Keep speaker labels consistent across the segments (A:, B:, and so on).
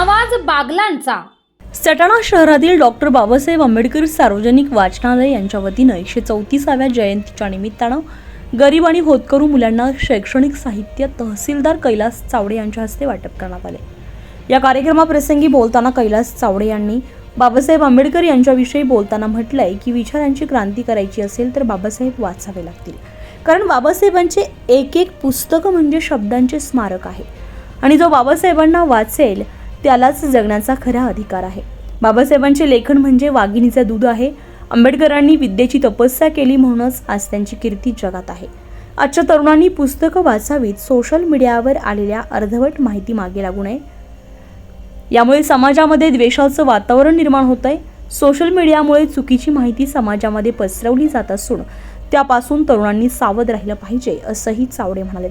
A: आवाज बागलांचा.
B: सटाणा शहरातील डॉक्टर बाबासाहेब आंबेडकर सार्वजनिक वाचनालय यांच्या वतीनं एकशे चौतीसाव्या जयंतीच्या निमित्तानं गरीब आणि होतकरू मुलांना शैक्षणिक साहित्य तहसीलदार कैलास चावडे यांच्या हस्ते वाटप करण्यात आले. या कार्यक्रमाप्रसंगी बोलताना कैलास चावडे यांनी बाबासाहेब आंबेडकर यांच्याविषयी बोलताना म्हटलंय की विचारांची क्रांती करायची असेल तर बाबासाहेब वाचावे लागतील. कारण बाबासाहेबांचे एक एक पुस्तकं म्हणजे शब्दांचे स्मारक आहे. आणि जो बाबासाहेबांना वाचेल त्यालाच जगण्याचा खरा अधिकार आहे. बाबासाहेबांचे लेखन म्हणजे वाघिणीचं दूध आहे. आंबेडकरांनी विद्येची तपस्या केली म्हणूनच आज त्यांची कीर्ती जगात आहे. आजच्या तरुणांनी पुस्तकं वाचावीत सोशल मीडियावर आलेल्या अर्धवट माहिती मागे लागू नये. यामुळे समाजामध्ये द्वेषाचं वातावरण निर्माण होत आहे सोशल मीडियामुळे चुकीची माहिती समाजामध्ये पसरवली जात असून त्यापासून तरुणांनी सावध राहिलं पाहिजे असंही चावडे म्हणाले.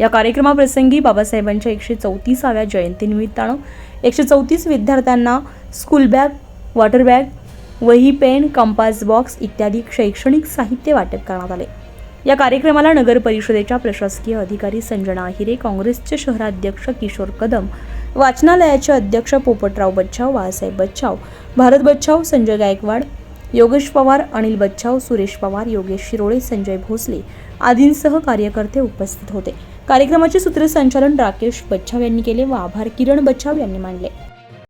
B: या कार्यक्रमाप्रसंगी बाबासाहेबांच्या एकशे चौतीसाव्या जयंतीनिमित्तानं एकशे चौतीस विद्यार्थ्यांना स्कूल बॅग वॉटर बॅग वही पेन कंपास बॉक्स इत्यादी शैक्षणिक साहित्य वाटप करण्यात आले. या कार्यक्रमाला नगर परिषदेच्या प्रशासकीय अधिकारी संजना आहिरे काँग्रेसचे शहराध्यक्ष किशोर कदम वाचनालयाचे अध्यक्ष पोपटराव बच्चाव बाळासाहेब बच्चाव भारत बच्चाव संजय गायकवाड योगेश पवार अनिल बच्चाव सुरेश पवार योगेश शिरोळे संजय भोसले आदींसह कार्यकर्ते उपस्थित होते. कार्यक्रमाचे सूत्रसंचालन राकेश बच्चाव यांनी केले व आभार किरण बच्चाव यांनी मानले.